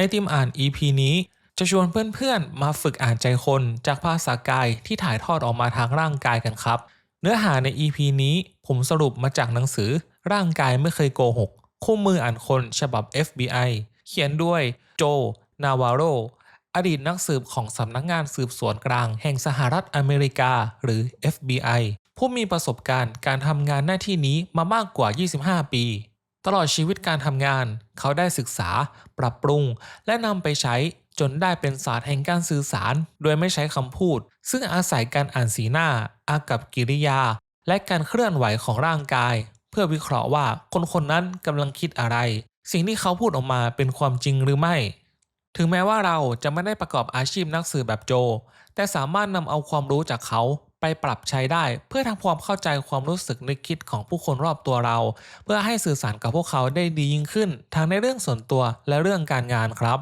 ไอติมอ่าน EP นี้จะชวนเพื่อนๆ มาฝึกอ่านใจคนจากภาษากายที่ถ่ายทอดออกมาทางร่างกายกันครับ เนื้อหาใน EP นี้ผมสรุปมาจากหนังสือ ร่างกายไม่เคยโกหก คู่มืออ่านคนฉบับ FBI เขียนด้วยโจ นาวาโร อดีตนักสืบของสำนักงานสืบสวนกลางแห่งสหรัฐอเมริกาหรือ FBI ผู้มีประสบการณ์การทำงานหน้าที่นี้มามากกว่า 25 ปี ตลอดชีวิตการทำงาน เขาได้ศึกษา ปรับปรุง และนำไปใช้จนได้เป็นศาสตร์แห่งการสื่อสาร โดยไม่ใช้คำพูด ซึ่งอาศัยการอ่านสีหน้า อากับกิริยา และการเคลื่อนไหวของร่างกาย เพื่อวิเคราะห์ว่าคนคนนั้นกำลังคิดอะไร สิ่งที่เขาพูดออกมาเป็นความจริงหรือไม่ ถึงแม้ว่าเราจะไม่ได้ประกอบอาชีพนักสื่อแบบโจ แต่สามารถนำเอาความรู้จากเขา ไปปรับใช้ได้ เพื่อทำความเข้าใจความรู้สึกนึกคิดของผู้คนรอบตัวเรา เพื่อให้สื่อสารกับพวกเขาได้ดียิ่งขึ้น ทั้งในเรื่องส่วนตัวและเรื่องการงานครับ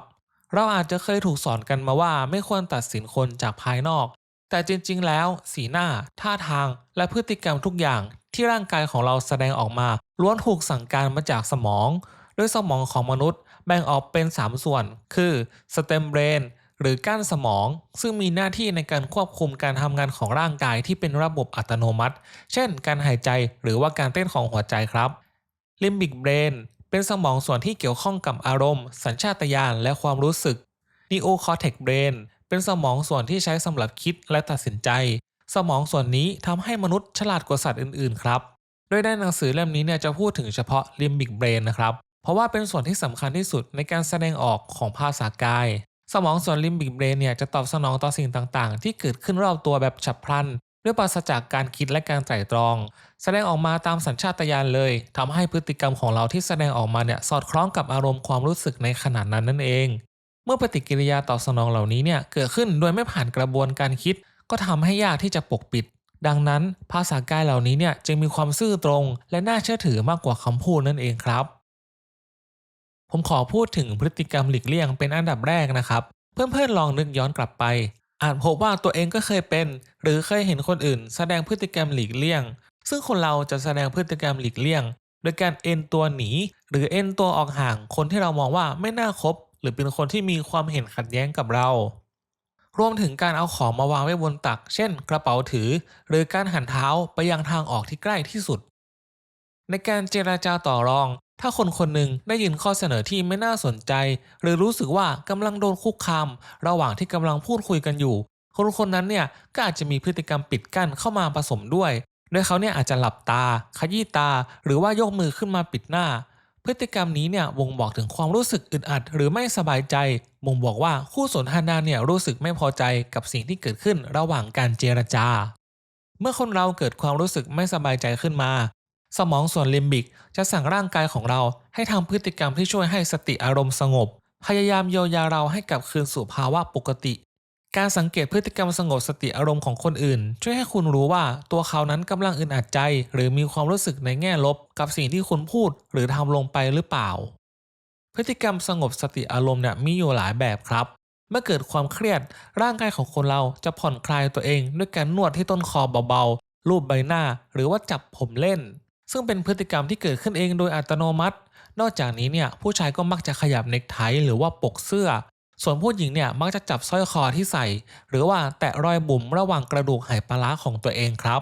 เราอาจจะเคยถูกสอนกันมาว่าไม่ควรตัดสินคนจากภายนอก แต่จริง ๆ แล้ว สีหน้า ท่าทาง และพฤติกรรมทุกอย่าง ที่ร่างกายของเราแสดงออกมาล้วนถูกสั่งการมาจากสมองโดยสมองของมนุษย์แบ่งออกเป็น 3 ส่วน คือสเต็มเบรน หรือก้านสมอง ซึ่งมีหน้าที่ในการควบคุมการทำงานของร่างกายที่เป็นระบบอัตโนมัติ เช่น การหายใจหรือว่าการเต้นของหัวใจครับลิมบิกเบรนเป็นสมองส่วนที่เกี่ยวข้องกับอารมณ์ สัญชาตญาณและความรู้สึกนีโอคอร์เทกเบรนเป็นสมองส่วนที่ใช้สำหรับคิดและตัดสินใจ สมองส่วนนี้ทำให้มนุษย์ฉลาดกว่าสัตว์อื่นๆ ครับ โดยในหนังสือเล่มนี้เนี่ยจะพูดถึงเฉพาะลิมบิกเบรนนะครับ เพราะว่าเป็นส่วนที่สำคัญที่สุดในการแสดงออกของภาษากาย สมองส่วนลิมบิกเบรนเนี่ยจะตอบสนองต่อสิ่งต่างๆ ที่เกิดขึ้นรอบตัวแบบฉับพลัน ด้วยปราศจากการคิดและการไตร่ตรอง แสดงออกมาตามสัญชาตญาณเลยทำให้พฤติกรรมของเราที่แสดงออกมาเนี่ยสอดคล้องกับอารมณ์ความรู้สึกในขณะนั้นนั่นเอง เมื่อปฏิกิริยาตอบสนองเหล่านี้เนี่ยเกิดขึ้นโดยไม่ผ่านกระบวนการคิด ก็ทำให้ยากที่จะปกปิด ดังนั้น ภาษากายเหล่านี้เนี่ยจึงมีความซื่อตรง และน่าเชื่อถือมากกว่าคำพูดนั่นเองครับ ผมขอพูดถึงพฤติกรรมหลีกเลี่ยงเป็นอันดับแรกนะครับ เพื่อนๆลองนึกย้อนกลับไป อาจพบว่าตัวเองก็เคยเป็น หรือเคยเห็นคนอื่น แสดงพฤติกรรมหลีกเลี่ยง ซึ่งคนเราจะแสดงพฤติกรรมหลีกเลี่ยง โดยการเอ็นตัวหนี หรือเอ็นตัวออกห่างคนที่เรามองว่าไม่น่าคบ หรือเป็นคนที่มีความเห็นขัดแย้งกับเรา รวมถึงการเอาของมาวางไว้บนตัก เช่น กระเป๋าถือ หรือการหันเท้าไปยังทางออกที่ใกล้ที่สุด ในการเจราจาต่อรอง ถ้าคนคนหนึ่งได้ยินข้อเสนอที่ไม่น่าสนใจ หรือรู้สึกว่ากำลังโดนคุกคาม ระหว่างที่กำลังพูดคุยกันอยู่ คนคนนั้นเนี่ยก็อาจจะมีพฤติกรรมปิดกั้นเข้ามาผสมด้วยโดยเขาเนี่ยอาจจะหลับตา ขยี้ตา หรือว่ายกมือขึ้นมาปิดหน้า พฤติกรรมนี้เนี่ยบ่งบอกถึงความรู้สึกอึดอัด หรือไม่สบายใจบ่งบอกว่าคู่สนทนาเนี่ยรู้สึกไม่พอใจกับสิ่งที่เกิดขึ้นระหว่างการเจรจา เมื่อคนเราเกิดความรู้สึกไม่สบายใจขึ้นมา สมองส่วนลิมบิกจะสั่งร่างกายของเราให้ทำพฤติกรรมที่ช่วยให้สติอารมณ์สงบ พยายามเยียวยาเราให้กลับคืนสู่ภาวะปกติ การสังเกตพฤติกรรมสงบสติอารมณ์ของคนอื่น ช่วยให้คุณรู้ว่าตัวเขานั้นกำลังอึดอัดใจ หรือมีความรู้สึกในแง่ลบ กับสิ่งที่คุณพูดหรือทำลงไปหรือเปล่า พฤติกรรมสงบสติอารมณ์เนี่ยมีอยู่หลายแบบครับ เมื่อเกิดความเครียด ร่างกายของคนเราจะผ่อนคลายตัวเอง ด้วยการนวดที่ต้นคอเบาๆรูปใบหน้า หรือว่าจับผมเล่น ซึ่งเป็นพฤติกรรมที่เกิดขึ้นเองโดยอัตโนมัติ นอกจากนี้เนี่ยผู้ชายก็มักจะขยับเนคไทหรือว่าปกเสื้อ ส่วนผู้หญิงเนี่ยมักจะจับสร้อยคอที่ใส่ หรือว่าแตะรอยบุ๋มระหว่างกระดูกไหปลาร้าของตัวเองครับ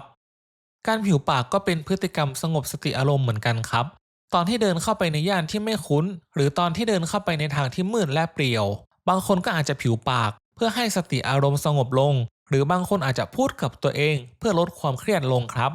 การผิวปากก็เป็นพฤติกรรมสงบสติอารมณ์เหมือนกันครับ ตอนที่เดินเข้าไปในย่านที่ไม่คุ้น หรือตอนที่เดินเข้าไปในทางที่มืดและเปลี่ยว บางคนก็อาจจะผิวปาก เพื่อให้สติอารมณ์สงบลง หรือบางคนอาจจะพูดกับตัวเอง เพื่อลดความเครียดลงครับ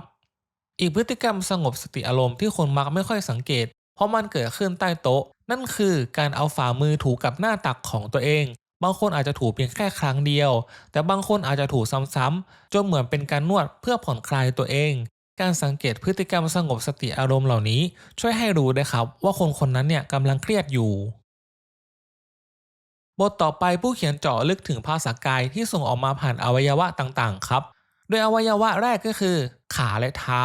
อีกพฤติกรรมสงบสติอารมณ์ที่คนมักไม่ค่อยสังเกต เพราะมันเกิดขึ้นใต้โต๊ะ นั่นคือการเอาฝ่ามือถูกับหน้าตักของตัวเอง บางคนอาจจะถูเพียงแค่ครั้งเดียว แต่บางคนอาจจะถูซ้ำๆจนเหมือนเป็นการนวดเพื่อผ่อนคลายตัวเอง การสังเกตพฤติกรรมสงบสติอารมณ์เหล่านี้ ช่วยให้รู้ได้ครับ ว่าคนคนนั้นเนี่ยกำลังเครียดอยู่บทต่อไปผู้เขียนเจาะลึกถึงภาษากายที่ส่งออกมาผ่านอวัยวะต่างๆ ครับ โดยอวัยวะแรกก็คือ ขาและเท้า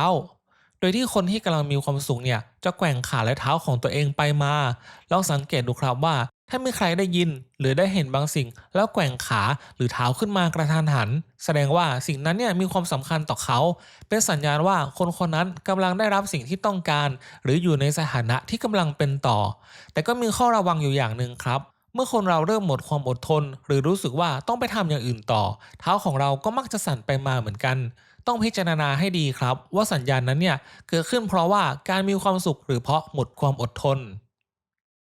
โดยที่คนที่กำลังมีความสุขเนี่ยจะแกว่งขาและเท้าของตัวเองไปมาลองสังเกตดูครับว่า ถ้ามีใครได้ยินหรือได้เห็นบางสิ่ง แล้วแกว่งขาหรือเท้าขึ้นมากระทันหัน แสดงว่าสิ่งนั้นเนี่ยมีความสำคัญต่อเขา เป็นสัญญาณว่าคนคนนั้นกำลังได้รับสิ่งที่ต้องการ หรืออยู่ในสถานะที่กำลังเป็นต่อ แต่ก็มีข้อระวังอยู่อย่างหนึ่งครับเมื่อคนเราเริ่มหมดความอดทน หรือรู้สึกว่าต้องไปทำอย่างอื่นต่อ เท้าของเราก็มักจะสั่นไปมาเหมือนกัน ต้องพิจารณาให้ดีครับ ว่าสัญญาณนั้นเนี่ยเกิดขึ้นเพราะว่าการมีความสุขหรือเพราะหมดความอดทน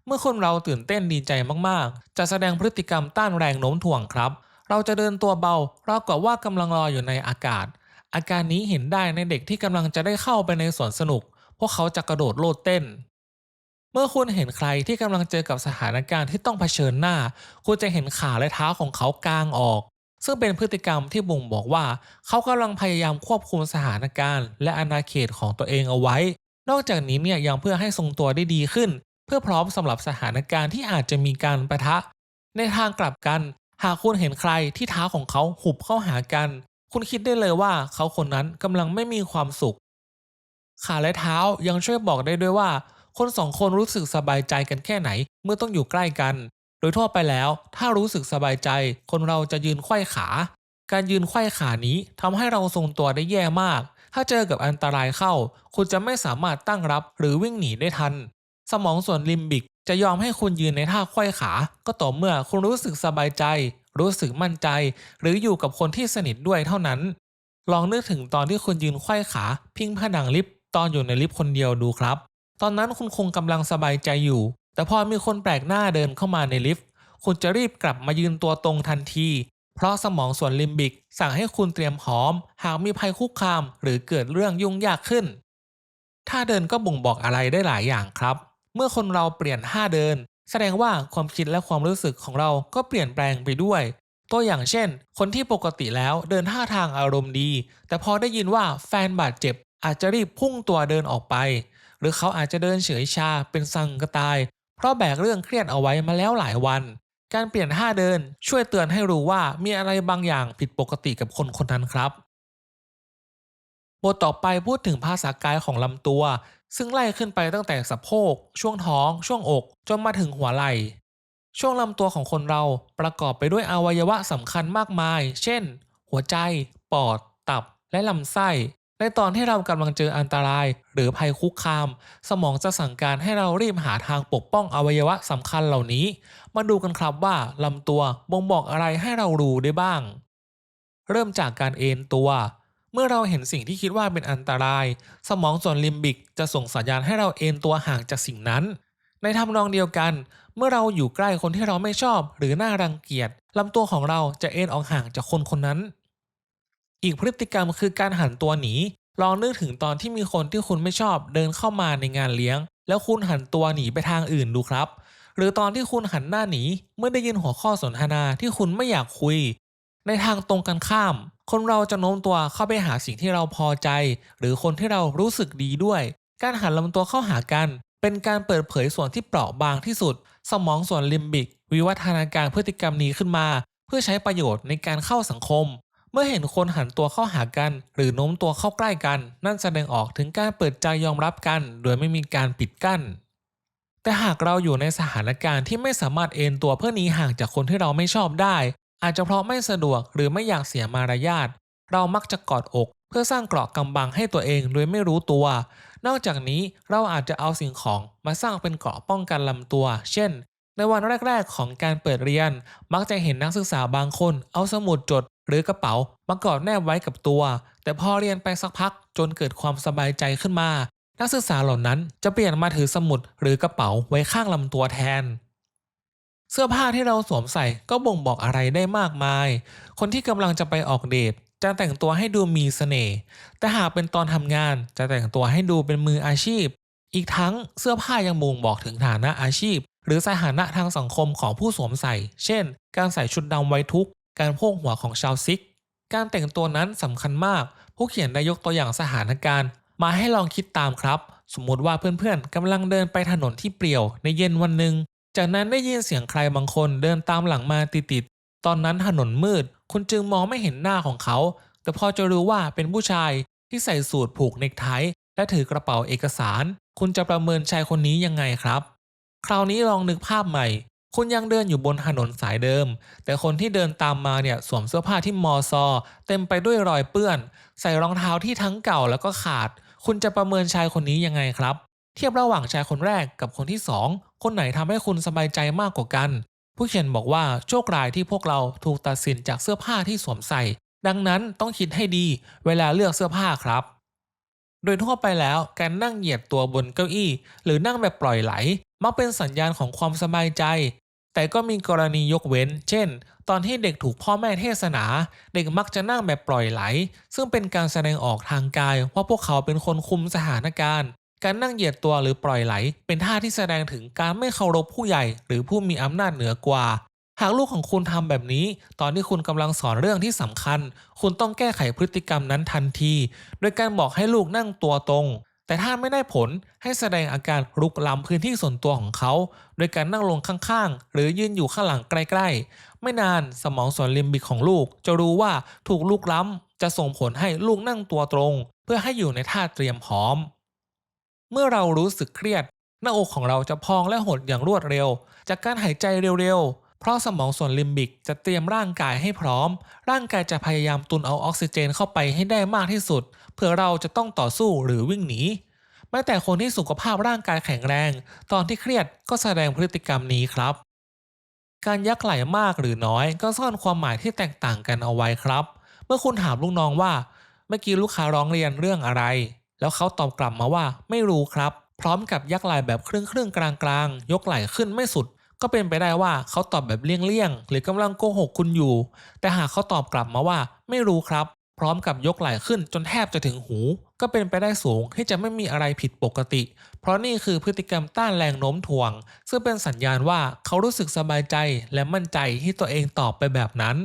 เมื่อคนเราตื่นเต้นดีใจมากๆ จะแสดงพฤติกรรมต้านแรงโน้มถ่วงครับ เราจะเดินตัวเบาราวกับว่ากำลังลอยอยู่ในอากาศ อาการนี้เห็นได้ในเด็กที่กำลังจะได้เข้าไปในสวนสนุก พวกเขาจะกระโดดโลดเต้นเมื่อคุณเห็นใครที่กำลังเจอกับสถานการณ์ที่ต้องเผชิญหน้า คุณจะเห็นขาและเท้าของเขากางออก ซึ่งเป็นพฤติกรรมที่บ่งบอกว่า เขากำลังพยายามควบคุมสถานการณ์ และอาณาเขตของตัวเองเอาไว้ นอกจากนี้เนี่ยยังเพื่อให้ทรงตัวได้ดีขึ้น เพื่อพร้อมสำหรับสถานการณ์ที่อาจจะมีการประทะ ในทางกลับกัน หากคุณเห็นใครที่เท้าของเขาหุบเข้าหากัน คุณคิดได้เลยว่าเขาคนนั้นกำลังไม่มีความสุข ขาและเท้ายังช่วยบอกได้ด้วยว่า คนสองคนรู้สึกสบายใจกันแค่ไหน เมื่อต้องอยู่ใกล้กัน โดยทั่วไปแล้ว ถ้ารู้สึกสบายใจ คนเราจะยืนไขว้ขา การยืนไขว้ขานี้ทำให้เราทรงตัวได้แย่มาก ถ้าเจอกับอันตรายเข้า คุณจะไม่สามารถตั้งรับหรือวิ่งหนีได้ทัน สมองส่วนลิมบิกจะยอมให้คุณยืนในท่าไขว้ขา ก็ต่อเมื่อคุณรู้สึกสบายใจ รู้สึกมั่นใจ หรืออยู่กับคนที่สนิทด้วยเท่านั้น ลองนึกถึงตอนที่คุณยืนไขว้ขา พิงผนังลิฟต์ตอนอยู่ในลิฟต์คนเดียวดูครับ ตอนนั้นคุณคงกำลังสบายใจอยู่ แต่พอมีคนแปลกหน้าเดินเข้ามาในลิฟต์ คุณจะรีบกลับมายืนตัวตรงทันที เพราะสมองส่วนลิมบิก สั่งให้คุณเตรียมพร้อม หากมีภัยคุกคาม หรือเกิดเรื่องยุ่งยากขึ้น ท่าเดินก็บ่งบอกอะไรได้หลายอย่างครับ เมื่อคนเราเปลี่ยนท่าเดิน แสดงว่าความคิดและความรู้สึกของเราก็เปลี่ยนแปลงไปด้วย ตัวอย่างเช่น คนที่ปกติแล้วเดินท่าทางอารมณ์ดี แต่พอได้ยินว่าแฟนบาดเจ็บอาจจะรีบพุ่งตัวเดินออกไป หรือเขาอาจจะเดินเฉยชาเป็นสังกระตาย เพราะแบกเรื่องเครียดเอาไว้มาแล้วหลายวัน การเปลี่ยนท่าเดินช่วยเตือนให้รู้ว่ามีอะไรบางอย่างผิดปกติกับคนคนนั้นครับ บทต่อไปพูดถึงภาษากายของลำตัว ซึ่งไล่ขึ้นไปตั้งแต่สะโพก ช่วงท้อง ช่วงอก จนมาถึงหัวไหล่ช่วงลำตัวของคนเราประกอบไปด้วยอวัยวะสำคัญมากมาย เช่น หัวใจ ปอด ตับ และลำไส้ ในตอนที่เรากำลังเจออันตราย หรือภัยคุกคาม สมองจะสั่งการให้เรารีบหาทางปกป้องอวัยวะสำคัญเหล่านี้ มาดูกันครับว่าลำตัวบ่งบอกอะไรให้เรารู้ได้บ้าง เริ่มจากการเอนตัว เมื่อเราเห็นสิ่งที่คิดว่าเป็นอันตราย สมองส่วนลิมบิกจะส่งสัญญาณให้เราเอนตัวห่างจากสิ่งนั้น ในทำนองเดียวกัน เมื่อเราอยู่ใกล้คนที่เราไม่ชอบ หรือน่ารังเกียจลำตัวของเราจะเอนออกห่างจากคนคนนั้น อีกพฤติกรรมคือการหันตัวหนี ลองนึกถึงตอนที่มีคนที่คุณไม่ชอบเดินเข้ามาในงานเลี้ยง แล้วคุณหันตัวหนีไปทางอื่นดูครับ หรือตอนที่คุณหันหน้าหนีเมื่อได้ยินหัวข้อสนทนาที่คุณไม่อยากคุย ในทางตรงกันข้าม คนเราจะโน้มตัวเข้าไปหาสิ่งที่เราพอใจ หรือคนที่เรารู้สึกดีด้วย การหันลำตัวเข้าหากัน เป็นการเปิดเผยส่วนที่เปราะบางที่สุด สมองส่วนลิมบิก วิวัฒนาการพฤติกรรมนี้ขึ้นมา เพื่อใช้ประโยชน์ในการเข้าสังคม เมื่อเห็นคนหันตัวเข้าหากัน หรือโน้มตัวเข้าใกล้กัน นั่นแสดงออกถึงการเปิดใจยอมรับกัน โดยไม่มีการปิดกั้น แต่หากเราอยู่ในสถานการณ์ที่ไม่สามารถเอนตัวเพื่อหนีห่างจากคนที่เราไม่ชอบได้ อาจจะเพราะไม่สะดวกหรือไม่อยากเสียมารยาทเรามักจะกอดอก เพื่อสร้างเกราะกำบังให้ตัวเองโดยไม่รู้ตัว นอกจากนี้เราอาจจะเอาสิ่งของมาสร้างเป็นเกราะป้องกันลำตัว เช่น ในวันแรก ๆ ของการเปิดเรียน มักจะเห็นนักศึกษาบางคน เอาสมุดจด หรือกระเป๋ามากอดแนบไว้กับตัว แต่พอเรียนไปสักพักจนเกิดความสบายใจขึ้นมา นักศึกษาเหล่านั้นจะเปลี่ยนมาถือสมุดหรือกระเป๋าไว้ข้างลำตัวแทน เสื้อผ้าที่เราสวมใส่ก็บ่งบอกอะไรได้มากมาย คนที่กำลังจะไปออกเดทจะแต่งตัวให้ดูมีเสน่ห์ แต่หากเป็นตอนทำงานจะแต่งตัวให้ดูเป็นมืออาชีพ อีกทั้งเสื้อผ้ายังบ่งบอกถึงฐานะอาชีพ หรือสถานะทางสังคมของผู้สวมใส่ เช่น การใส่ชุดดำไว้ทุก การโพกหัวของชาวซิก การแต่งตัวนั้นสำคัญมาก ผู้เขียนได้ยกตัวอย่างสถานการณ์ มาให้ลองคิดตามครับ สมมติว่าเพื่อนๆกำลังเดินไปถนนที่เปลี่ยวในเย็นวันหนึ่ง จากนั้นได้ยินเสียงใครบางคนเดินตามหลังมาติดๆ ตอนนั้นถนนมืด คุณจึงมองไม่เห็นหน้าของเขา แต่พอจะรู้ว่าเป็นผู้ชายที่ใส่สูทผูกเนคไทและถือกระเป๋าเอกสาร คุณจะประเมินชายคนนี้ยังไงครับ คราวนี้ลองนึกภาพใหม่ คุณยังเดินอยู่บนถนนสายเดิม แต่คนที่เดินตามมาเนี่ยสวมเสื้อผ้าที่มอซอ เต็มไปด้วยรอยเปื้อน ใส่รองเท้าที่ทั้งเก่าแล้วก็ขาด คุณจะประเมินชายคนนี้ยังไงครับ เทียบระหว่างชายคนแรกกับคนที่สองคนไหนทำให้คุณสบายใจมากกว่ากัน ผู้เขียนบอกว่าโชคร้ายที่พวกเราถูกตัดสินจากเสื้อผ้าที่สวมใส่ ดังนั้นต้องคิดให้ดีเวลาเลือกเสื้อผ้าครับ โดยทั่วไปแล้วการนั่งเหยียดตัวบนเก้าอี้ หรือนั่งแบบปล่อยไหล มักเป็นสัญญาณของความสบายใจ แต่ก็มีกรณียกเว้น เช่น ตอนที่เด็กถูกพ่อแม่เทศนา เด็กมักจะนั่งแบบปล่อยไหล ซึ่งเป็นการแสดงออกทางกายว่าพวกเขาเป็นคนคุมสถานการณ์ การนั่งเหยียดตัวหรือปล่อยไหล เป็นท่าที่แสดงถึงการไม่เคารพผู้ใหญ่ หรือผู้มีอำนาจเหนือกว่า หากลูกของคุณทำแบบนี้ ตอนที่คุณกำลังสอนเรื่องที่สำคัญ คุณต้องแก้ไขพฤติกรรมนั้นทันที โดยการบอกให้ลูกนั่งตัวตรง แต่ถ้าไม่ได้ผลให้แสดงอาการรุกล้ำพื้นที่ส่วนตัวของเขา โดยการนั่งลงข้างๆ หรือยืนอยู่ข้างหลังใกล้ๆ ไม่นานสมองส่วนลิมบิกของลูก จะรู้ว่าถูกลุกล้ำ จะส่งผลให้ลูกนั่งตัวตรง เพื่อให้อยู่ในท่าเตรียมพร้อม เมื่อเรารู้สึกเครียด หน้าอกของเราจะพองและหดอย่างรวดเร็ว จากการหายใจเร็วๆ เพราะสมองส่วนลิมบิกจะเตรียมร่างกายให้พร้อม ร่างกายจะพยายามตุนเอาออกซิเจนเข้าไปให้ได้มากที่สุด เพื่อเราจะต้องต่อสู้หรือวิ่งหนีแม้แต่คนที่สุขภาพร่างกายแข็งแรง ตอนที่เครียดก็แสดงพฤติกรรมนี้ครับ การยักไหลมากหรือน้อย ก็ซ่อนความหมายที่แตกต่างกันเอาไว้ครับ เมื่อคุณถามลูกน้องว่า เมื่อกี้ลูกค้าร้องเรียนเรื่องอะไร แล้วเขาตอบกลับมาว่าไม่รู้ครับ พร้อมกับยักไหล่แบบครึ่งครึ่งๆกลางกลางๆยกไหล่ขึ้นไม่สุด ก็เป็นไปได้ว่าเขาตอบแบบเลี่ยงๆหรือกำลังโกหกคุณอยู่ แต่หากเขาตอบกลับมาว่าไม่รู้ครับ พร้อมกับยกไหล่ขึ้นจนแทบจะถึงหู ก็เป็นไปได้สูงที่จะไม่มีอะไรผิดปกติ เพราะนี่คือพฤติกรรมต้านแรงโน้มถ่วง ซึ่งเป็นสัญญาณว่าเขารู้สึกสบายใจและมั่นใจที่ตัวเองตอบไปแบบนั้น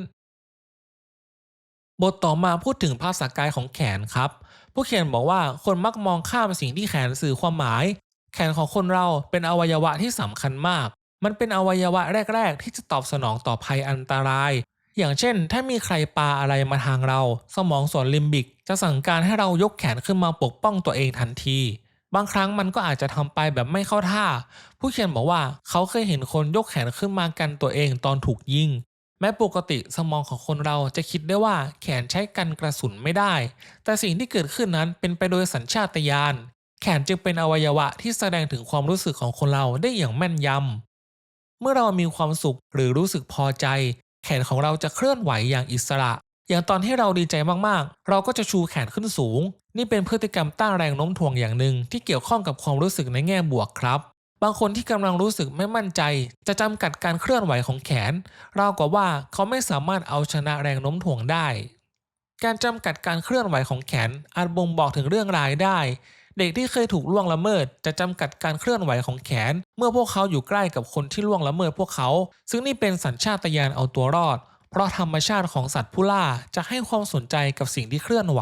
บทต่อมาพูดถึงภาษากายของแขนครับ ผู้เขียนบอกว่าคนมักมองข้ามสิ่งที่แขนสื่อความหมาย แขนของคนเราเป็นอวัยวะที่สำคัญมาก มันเป็นอวัยวะแรก ๆ ที่จะตอบสนองต่อภัยอันตราย อย่างเช่น ถ้ามีใครปาอะไรมาทางเรา สมองส่วนลิมบิก จะสั่งการให้เรายกแขนขึ้นมาปกป้องตัวเองทันที บางครั้งมันก็อาจจะทำไปแบบไม่เข้าท่า ผู้เขียนบอกว่าเขาเคยเห็นคนยกแขนขึ้นมากันตัวเองตอนถูกยิงแม้ปกติสมองของคนเราจะคิดได้ว่าแขนใช้กันกระสุนไม่ได้ แต่สิ่งที่เกิดขึ้นนั้นเป็นไปโดยสัญชาตญาณ แขนจึงเป็นอวัยวะที่แสดงถึงความรู้สึกของคนเราได้อย่างแม่นยำ เมื่อเรามีความสุขหรือรู้สึกพอใจ แขนของเราจะเคลื่อนไหวอย่างอิสระ อย่างตอนที่เราดีใจมากๆ เราก็จะชูแขนขึ้นสูง นี่เป็นพฤติกรรมต้านแรงโน้มถ่วงอย่างหนึ่งที่เกี่ยวข้องกับความรู้สึกในแง่บวกครับ บางคนที่กำลังรู้สึกไม่มั่นใจ จะจำกัดการเคลื่อนไหวของแขนเราวกับว่าเขาไม่สามารถเอาชนะแรงโน้มถ่วงได้ การจำกัดการเคลื่อนไหวของแขนอาจบ่งบอกถึงเรื่องร้ายได้ เด็กที่เคยถูกล่วงละเมิด จะจำกัดการเคลื่อนไหวของแขน เมื่อพวกเขาอยู่ใกล้กับคนที่ล่วงละเมิดพวกเขา ซึ่งนี่เป็นสัญชาตญาณเอาตัวรอด เพราะธรรมชาติของสัตว์ผู้ล่าจะให้ความสนใจกับสิ่งที่เคลื่อนไหว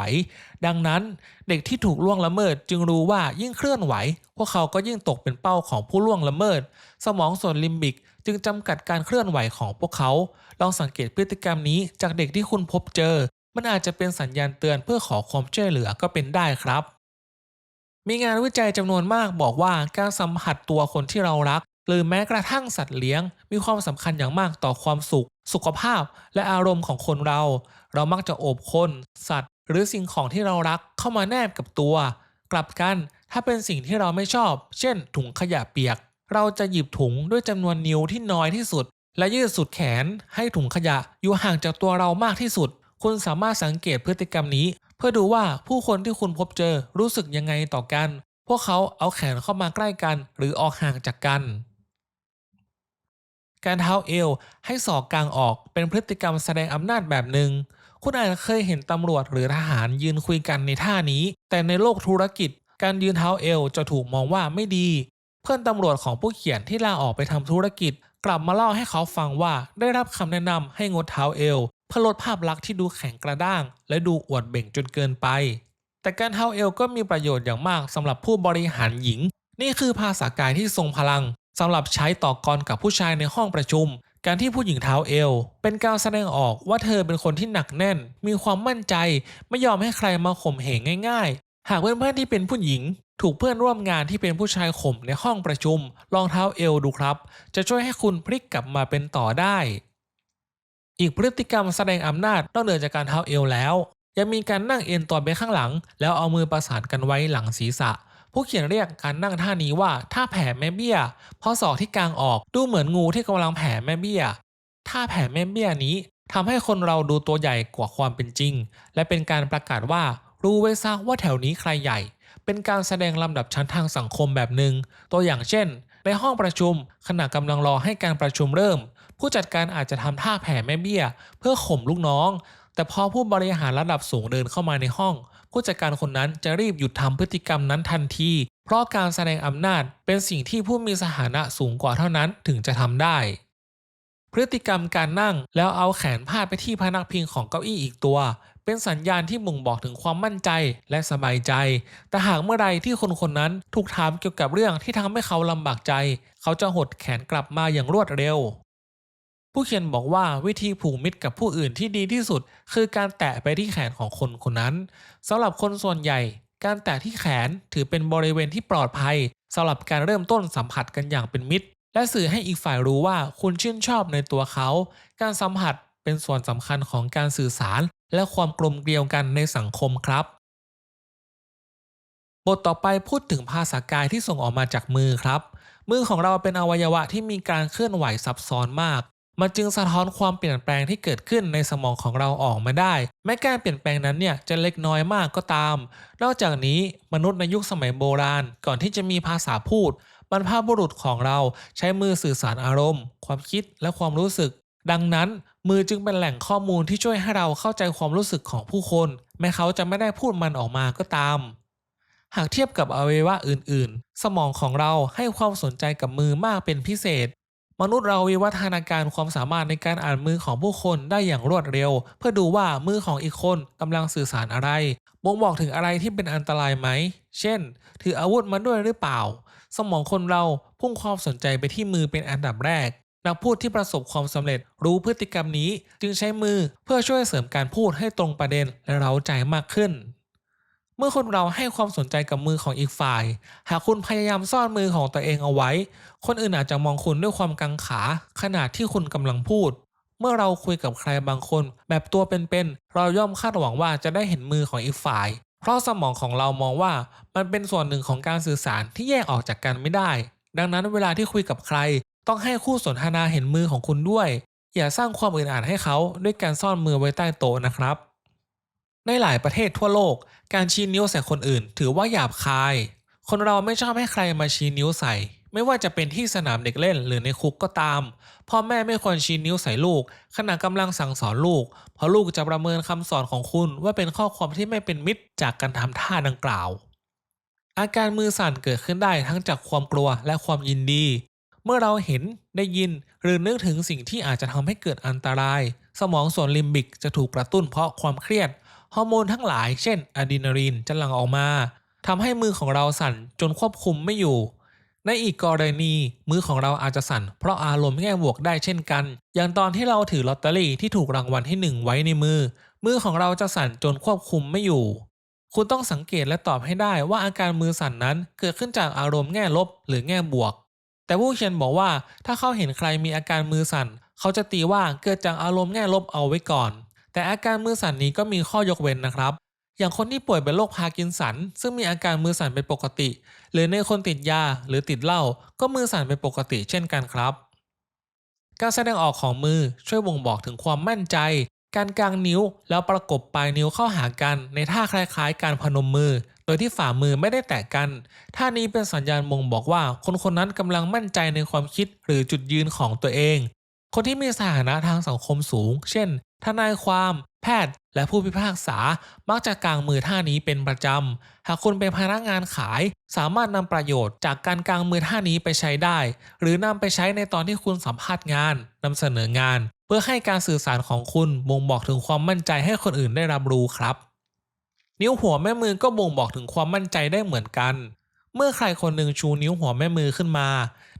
ดังนั้นเด็กที่ถูกล่วงละเมิดจึงรู้ว่ายิ่งเคลื่อนไหว พวกเขาก็ยิ่งตกเป็นเป้าของผู้ล่วงละเมิด สมองส่วนลิมบิกจึงจำกัดการเคลื่อนไหวของพวกเขา ลองสังเกตพฤติกรรมนี้จากเด็กที่คุณพบเจอ มันอาจจะเป็นสัญญาณเตือนเพื่อขอความช่วยเหลือก็เป็นได้ครับ มีงานวิจัยจำนวนมากบอกว่าการสัมผัสตัวคนที่เรารัก หรือแม้กระทั่งสัตว์เลี้ยง มีความสำคัญอย่างมากต่อความสุข สุขภาพ และอารมณ์ของคนเรา เรามักจะโอบคน สัตว์ หรือสิ่งของที่เรารักเข้ามาแนบกับตัว กลับกันถ้าเป็นสิ่งที่เราไม่ชอบ เช่น ถุงขยะเปียก เราจะหยิบถุงด้วยจำนวนนิ้วที่น้อยที่สุด และยืดสุดแขน ให้ถุงขยะอยู่ห่างจากตัวเรามากที่สุด คุณสามารถสังเกตพฤติกรรมนี้ พื่อดูว่าผู้คนที่คุณพบเจอรู้สึกยังไงต่อกัน พวกเขาเอาแขนเข้ามาใกล้กัน หรือออกห่างจากกัน การเท้าเอวให้ศอกกลางออกเป็นพฤติกรรมแสดงอำนาจแบบหนึ่ง คุณอาจเคยเห็นตำรวจหรือทหารยืนคุยกันในท่านี้ แต่ในโลกธุรกิจ การยืนเท้าเอวจะถูกมองว่าไม่ดี เพื่อนตำรวจของผู้เขียนที่ลาออกไปทำธุรกิจ กลับมาเล่าให้เขาฟังว่าได้รับคำแนะนำให้งดเท้าเอว เพื่อลดภาพลักษณ์ที่ดูแข็งกระด้าง และดูอวดเบ่งจนเกินไป แต่การเท้าเอวก็มีประโยชน์อย่างมากสำหรับผู้บริหารหญิง นี่คือภาษากายที่ทรงพลังสำหรับใช้ต่อกรกับผู้ชายในห้องประชุม การที่ผู้หญิงเท้าเอว เป็นการแสดงออกว่าเธอเป็นคนที่หนักแน่น มีความมั่นใจ ไม่ยอมให้ใครมาข่มเหงง่าย ๆ หากเพื่อนๆที่เป็นผู้หญิง ถูกเพื่อนร่วมงานที่เป็นผู้ชายข่มในห้องประชุม ลองเท้าเอวดูครับ จะช่วยให้คุณพลิกกลับมาเป็นต่อได้ อีกพฤติกรรมแสดงอำนาจนอกเหนือจากการเท้าเอวแล้ว ยังมีการนั่งเอ็นตัวไปข้างหลัง แล้วเอามือประสานกันไว้หลังศีรษะ ผู้เขียนเรียกการนั่งท่านี้ว่าท่าแผ่แม่เบี้ย เพราะศอกที่กางออกดูเหมือนงูที่กำลังแผ่แม่เบี้ยท่าแผ่แม่เบี้ยนี้ทำให้คนเราดูตัวใหญ่กว่าความเป็นจริง และเป็นการประกาศว่ารู้ไว้ซะว่าแถวนี้ใครใหญ่ เป็นการแสดงลำดับชั้นทางสังคมแบบหนึ่งตัวอย่างเช่น ในห้องประชุมขณะกำลังรอให้การประชุมเริ่ม ผู้จัดการอาจจะทำท่าแผ่แม่เบี้ย เพื่อข่มลูกน้อง แต่พอผู้บริหารระดับสูงเดินเข้ามาในห้อง ผู้จัดการคนนั้นจะรีบหยุดทำพฤติกรรมนั้นทันที เพราะการแสดงอำนาจเป็นสิ่งที่ผู้มีสถานะสูงกว่าเท่านั้นถึงจะทำได้ พฤติกรรมการนั่งแล้วเอาแขนพาดไปที่พนักพิงของเก้าอี้อีกตัว เป็นสัญญาณที่บ่งบอกถึงความมั่นใจและสบายใจ แต่หากเมื่อใดที่คนคนนั้นถูกถามเกี่ยวกับเรื่องที่ทำให้เขาลำบากใจ เขาจะหดแขนกลับมาอย่างรวดเร็ว ผู้เขียนบอกว่าวิธีผูกมิตรกับผู้อื่นที่ดีที่สุด คือการแตะไปที่แขนของคนคนนั้นสำหรับคนส่วนใหญ่ การแตะที่แขนถือเป็นบริเวณที่ปลอดภัยสำหรับการเริ่มต้นสัมผัสกันอย่างเป็นมิตร และสื่อให้อีกฝ่ายรู้ว่าคุณชื่นชอบในตัวเขา การสัมผัสเป็นส่วนสำคัญของการสื่อสาร และความกลมเกลียวกันในสังคมครับ บทต่อไปพูดถึงภาษากายที่ส่งออกมาจากมือครับ มือของเราเป็นอวัยวะที่มีการเคลื่อนไหวซับซ้อนมาก มันจึงสะท้อนความเปลี่ยนแปลงที่เกิดขึ้นในสมองของเราออกมาได้ แม้การเปลี่ยนแปลงนั้นเนี่ยจะเล็กน้อยมากก็ตาม นอกจากนี้มนุษย์ในยุคสมัยโบราณ ก่อนที่จะมีภาษาพูดบรรพบุรุษของเราใช้มือสื่อสารอารมณ์ ความคิดและความรู้สึก ดังนั้นมือจึงเป็นแหล่งข้อมูลที่ช่วยให้เราเข้าใจความรู้สึกของผู้คน แม้เขาจะไม่ได้พูดมันออกมาก็ตาม หากเทียบกับอวัยวะอื่น ๆ สมองของเราให้ความสนใจกับมือมากเป็นพิเศษ มนุษย์เราวิวัฒนาการความสามารถในการอ่านมือของผู้คนได้อย่างรวดเร็ว เพื่อดูว่ามือของอีกคนกำลังสื่อสารอะไรบ่งบอกถึงอะไรที่เป็นอันตรายไหม เช่น ถืออาวุธมาด้วยหรือเปล่า สมองคนเราพุ่งความสนใจไปที่มือเป็นอันดับแรก นักพูดที่ประสบความสำเร็จรู้พฤติกรรมนี้จึงใช้มือเพื่อช่วยเสริมการพูดให้ตรงประเด็นและเร้าใจมากขึ้น มื่อคนเราให้ความสนใจกับมือของอีกฝ่าย หากคุณพยายามซ่อนมือของตัวเองเอาไว้ คนอื่นอาจจะมองคุณด้วยความกังขา ขณะที่คุณกำลังพูด เมื่อเราคุยกับใครบางคน แบบตัวเป็นๆ เราย่อมคาดหวังว่าจะได้เห็นมือของอีกฝ่าย เพราะสมองของเรามองว่ามันเป็นส่วนหนึ่งของการสื่อสารที่แยกออกจากกันไม่ได้ ดังนั้นเวลาที่คุยกับใคร ต้องให้คู่สนทนาเห็นมือของคุณด้วย อย่าสร้างความอึดอัดให้เขาด้วยการซ่อนมือไว้ใต้โต๊ะนะครับ ในหลายประเทศทั่วโลก การชี้นิ้วใส่คนอื่น ถือว่าหยาบคาย คนเราไม่ชอบให้ใครมาชี้นิ้วใส่ ไม่ว่าจะเป็นที่สนามเด็กเล่นหรือในคุกก็ตาม พ่อแม่ไม่ควรชี้นิ้วใส่ลูก ขณะกำลังสั่งสอนลูก เพราะลูกจะประเมินคำสอนของคุณว่าเป็นข้อความที่ไม่เป็นมิตรจากการทำท่าดังกล่าว อาการมือสั่นเกิดขึ้นได้ทั้งจากความกลัวและความยินดี เมื่อเราเห็นได้ยินหรือนึกถึงสิ่งที่อาจจะทำให้เกิดอันตราย สมองส่วนลิมบิกจะถูกกระตุ้นเพราะความเครียด ฮอร์โมนทั้งหลายเช่นอะดรีนาลีนจะหลั่งออกมาทำให้มือของเราสั่นจนควบคุมไม่อยู่ ในอีกกรณีมือของเราอาจจะสั่น เพราะอารมณ์แง่บวกได้เช่นกัน อย่างตอนที่เราถือลอตเตอรี่ที่ถูกรางวัลที่หนึ่งไว้ในมือ มือของเราจะสั่นจนควบคุมไม่อยู่ คุณต้องสังเกตและตอบให้ได้ว่าอาการมือสั่นนั้นเกิดขึ้นจากอารมณ์แง่ลบหรือแง่บวก แต่ผู้เขียนบอกว่าถ้าเขาเห็นใครมีอาการมือสั่น เขาจะตีว่าเกิดจากอารมณ์แง่ลบเอาไว้ก่อน แต่อาการมือสั่นนี้ก็มีข้อยกเว้นนะครับ อย่างคนที่ป่วยเป็นโรคพาร์กินสัน ซึ่งมีอาการมือสั่นเป็นปกติ หรือในคนติดยาหรือติดเหล้าก็มือสั่นเป็นปกติเช่นกันครับ การแสดงออกของมือช่วยบ่งบอกถึงความมั่นใจ การกางนิ้วแล้วประกบปลายนิ้วเข้าหากัน ในท่าคล้ายๆ การพนมมือ โดยที่ฝ่ามือไม่ได้แตะกัน ท่านี้เป็นสัญญาณบ่งบอกว่า คนคนนั้นกำลังมั่นใจในความคิดหรือจุดยืนของตัวเองคนที่มีสถานะทางสังคมสูง เช่น ทนายความแพทย์ และผู้พิพากษา มักจะกางมือท่านี้เป็นประจำ หากคุณเป็นพนักงานขาย สามารถนำประโยชน์จากการกางมือท่านี้ไปใช้ได้ หรือนำไปใช้ในตอนที่คุณสัมภาษณ์งานนำเสนองาน เพื่อให้การสื่อสารของคุณบ่งบอกถึงความมั่นใจให้คนอื่นได้รับรู้ครับ นิ้วหัวแม่มือก็บ่งบอกถึงความมั่นใจได้เหมือนกัน เมื่อใครคนหนึ่งชูนิ้วหัวแม่มือขึ้นมา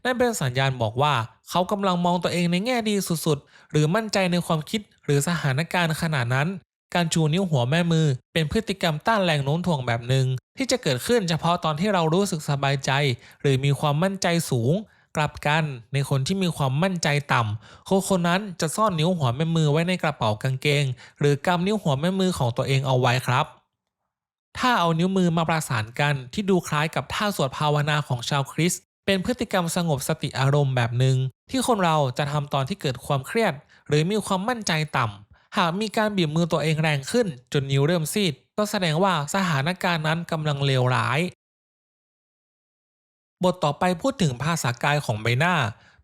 นั่นเป็นสัญญาณบอกว่า เขากำลังมองตัวเองในแง่ดีสุดๆ หรือมั่นใจในความคิด รือสถานการณ์ขนาดนั้น การชูนิ้วหัวแม่มือ เป็นพฤติกรรมต้านแรงโน้มถ่วงแบบหนึ่งที่จะเกิดขึ้นเฉพาะตอนที่เรารู้สึกสบายใจ หรือมีความมั่นใจสูง กลับกันในคนที่มีความมั่นใจต่ำคนคนนั้นจะซ่อนนิ้วหัวแม่มือไว้ในกระเป๋ากางเกง หรือกำนิ้วหัวแม่มือของตัวเองเอาไว้ครับถ้าเอานิ้วมือมาประสานกันที่ดูคล้ายกับท่าสวดภาวนาของชาวคริส เป็นพฤติกรรมสงบสติอารมณ์แบบหนึ่งที่คนเราจะทำตอนที่เกิดความเครียด หรือมีความมั่นใจต่ำ หากมีการบีบมือตัวเองแรงขึ้น จนนิ้วเริ่มซีด ก็แสดงว่าสถานการณ์นั้นกำลังเลวร้าย บทต่อไปพูดถึงภาษากายของใบหน้า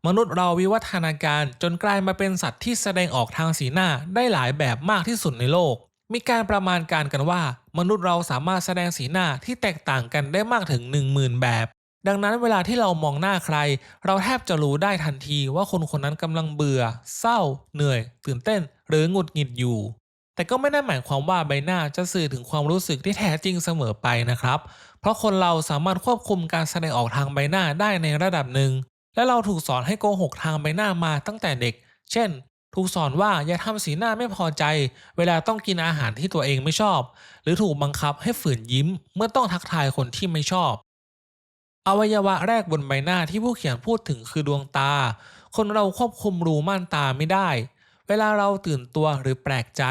มนุษย์เราวิวัฒนาการจนกลายมาเป็นสัตว์ที่แสดงออกทางสีหน้าได้หลายแบบมากที่สุดในโลก มีการประมาณการกันว่า มนุษย์เราสามารถแสดงสีหน้าที่แตกต่างกันได้มากถึง 10,000 แบบ ดังนั้นเวลาที่เรามองหน้าใคร เราแทบจะรู้ได้ทันทีว่าคนคนนั้นกำลังเบื่อ เศร้า เหนื่อย ตื่นเต้น หรือหงุดหงิดอยู่ แต่ก็ไม่ได้หมายความว่าใบหน้าจะสื่อถึงความรู้สึกที่แท้จริงเสมอไปนะครับ เพราะคนเราสามารถควบคุมการแสดงออกทางใบหน้าได้ในระดับหนึ่ง และเราถูกสอนให้โกหกทางใบหน้ามาตั้งแต่เด็ก เช่น ถูกสอนว่าอย่าทำสีหน้าไม่พอใจ เวลาต้องกินอาหารที่ตัวเองไม่ชอบ หรือถูกบังคับให้ฝืนยิ้ม เมื่อต้องทักทายคนที่ไม่ชอบ อวัยวะแรกบนใบหน้าที่ผู้เขียนพูดถึงคือดวงตา คนเราควบคุมรูม่านตาไม่ได้ เวลาเราตื่นตัวหรือแปลกใจ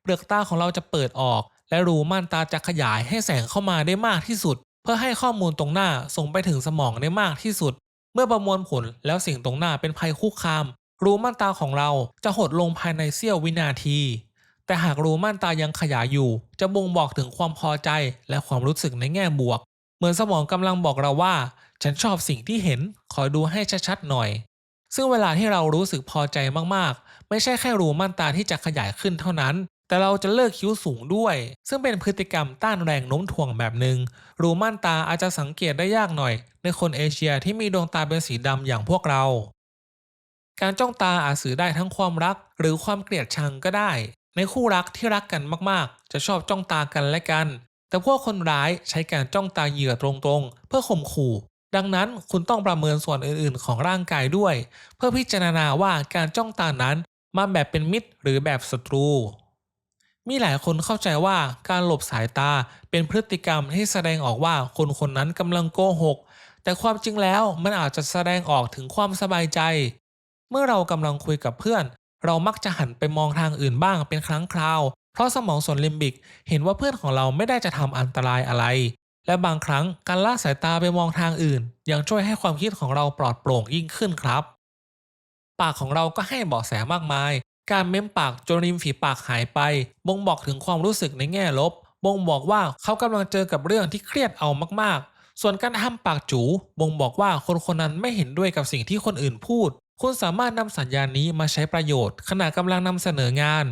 เปลือกตาของเราจะเปิดออก และรูม่านตาจะขยายให้แสงเข้ามาได้มากที่สุด เพื่อให้ข้อมูลตรงหน้าส่งไปถึงสมองได้มากที่สุด เมื่อประมวลผลแล้วสิ่งตรงหน้าเป็นภัยคุกคาม รูม่านตาของเราจะหดลงภายในเสี้ยววินาที แต่หากรูม่านตายังขยายอยู่ จะบ่งบอกถึงความพอใจและความรู้สึกในแง่บวก เหมือนสมองกำลังบอกเราว่า ฉันชอบสิ่งที่เห็น ขอดูให้ชัดๆหน่อย ซึ่งเวลาที่เรารู้สึกพอใจมากๆ ไม่ใช่แค่รูม่านตาที่จะขยายขึ้นเท่านั้น แต่เราจะเลิกคิ้วสูงด้วย ซึ่งเป็นพฤติกรรมต้านแรงโน้มถ่วงแบบหนึ่งรูม่านตาอาจจะสังเกตได้ยากหน่อย ในคนเอเชียที่มีดวงตาเป็นสีดำอย่างพวกเรา การจ้องตาอาจสื่อได้ทั้งความรัก หรือความเกลียดชังก็ได้ ในคู่รักที่รักกันมากๆ จะชอบจ้องตากันและกัน แต่พวกคนร้ายใช้การจ้องตาเหยื่อตรงๆ เพื่อข่มขู่ ดังนั้นคุณต้องประเมินส่วนอื่นๆ ของร่างกายด้วย เพื่อพิจารณาว่าการจ้องตานั้นมาแบบเป็นมิตรหรือแบบศัตรู มีหลายคนเข้าใจว่าการหลบสายตาเป็นพฤติกรรมที่แสดงออกว่าคนคนนั้นกำลังโกหก แต่ความจริงแล้วมันอาจจะแสดงออกถึงความสบายใจ เมื่อเรากำลังคุยกับเพื่อน เรามักจะหันไปมองทางอื่นบ้างเป็นครั้งคราว เพราะสมองส่วนลิมบิกเห็นว่าเพื่อนของเราไม่ได้จะทำอันตรายอะไร และบางครั้งการละสายตาไปมองทางอื่น ยังช่วยให้ความคิดของเราปลอดโปร่งยิ่งขึ้นครับ ปากของเราก็ให้เบาะแสมากมาย การเม้มปากจนริมฝีปากหายไป บ่งบอกถึงความรู้สึกในแง่ลบ บ่งบอกว่าเขากำลังเจอกับเรื่องที่เครียดเอามากๆ ส่วนการทำปากจูบ่งบอกว่าคนคนนั้นไม่เห็นด้วยกับสิ่งที่คนอื่นพูดคุณสามารถนำสัญญาณนี้มาใช้ประโยชน์ ขณะกำลังนำเสนองาน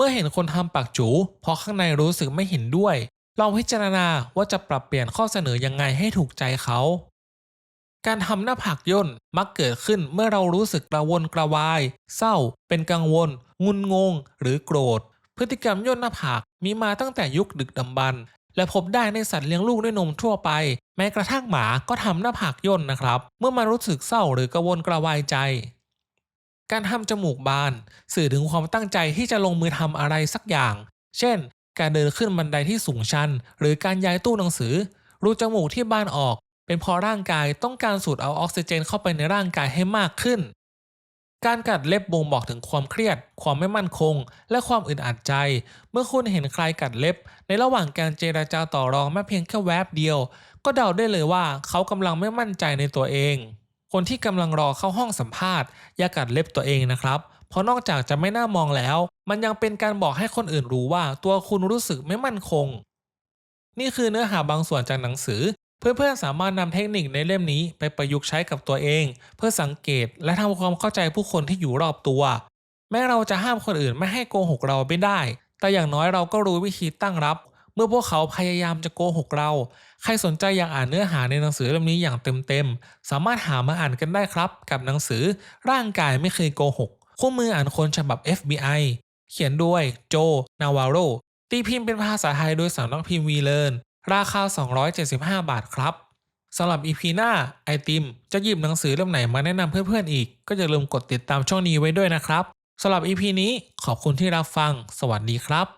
เมื่อเห็นคนทำปากจูเพราะข้างในรู้สึกไม่เห็นด้วย ลองพิจารณาว่าจะปรับเปลี่ยนข้อเสนอยังไงให้ถูกใจเขา การทำหน้าผากย่นมักเกิดขึ้นเมื่อเรารู้สึกกระวนกระวาย เศร้า เป็นกังวล งุนงง หรือโกรธ พฤติกรรมย่นหน้าผากมีมาตั้งแต่ยุคดึกดำบรรพ์และพบได้ในสัตว์เลี้ยงลูกด้วยนมทั่วไป แม้กระทั่งหมาก็ทำหน้าผากย่นนะครับ เมื่อมันรู้สึกเศร้าหรือกระวนกระวายใจ การทำจมูกบาน สื่อถึงความตั้งใจที่จะลงมือทำอะไรสักอย่าง เช่น การเดินขึ้นบันไดที่สูงชัน หรือการย้ายตู้หนังสือ รูจมูกที่บานออก เป็นเพราะร่างกายต้องการสูดเอาออกซิเจนเข้าไปในร่างกายให้มากขึ้น การกัดเล็บบ่งบอกถึงความเครียด ความไม่มั่นคง และความอึดอัดใจ เมื่อคุณเห็นใครกัดเล็บ ในระหว่างการเจราจาต่อรองแม้เพียงแค่แวบเดียว ก็เดาได้เลยว่าเขากำลังไม่มั่นใจในตัวเอง คนที่กำลังรอเข้าห้องสัมภาษณ์อย่ากัดเล็บตัวเองนะครับ เพราะนอกจากจะไม่น่ามองแล้ว มันยังเป็นการบอกให้คนอื่นรู้ว่าตัวคุณรู้สึกไม่มั่นคง นี่คือเนื้อหาบางส่วนจากหนังสือ เพื่อนๆสามารถนำเทคนิคในเล่มนี้ไปประยุกต์ใช้กับตัวเอง เพื่อสังเกตและทำความเข้าใจผู้คนที่อยู่รอบตัว แม้เราจะห้ามคนอื่นไม่ให้โกหกเราไม่ได้ แต่อย่างน้อยเราก็รู้วิธีตั้งรับ เมื่อพวกเขาพยายามจะโกหกเรา ใครสนใจอยากอ่านเนื้อหาในหนังสือเล่มนี้อย่างเต็มๆ สามารถหามาอ่านกันได้ครับ กับหนังสือร่างกายไม่เคยโกหก คู่มืออ่านคนฉบับ FBI เขียนด้วยโจ นาวาโร ตีพิมพ์เป็นภาษาไทยโดยสำนักพิมพ์วีเลนราคา 275 บาทครับสำหรับ EP หน้าไอติม จะหยิบหนังสือเล่มไหนมาแนะนำเพื่อนๆอีก ก็อย่าลืมกดติดตามช่องนี้ไว้ด้วยนะครับสำหรับ EP นี้ขอบคุณที่รับฟัง สวัสดีครับ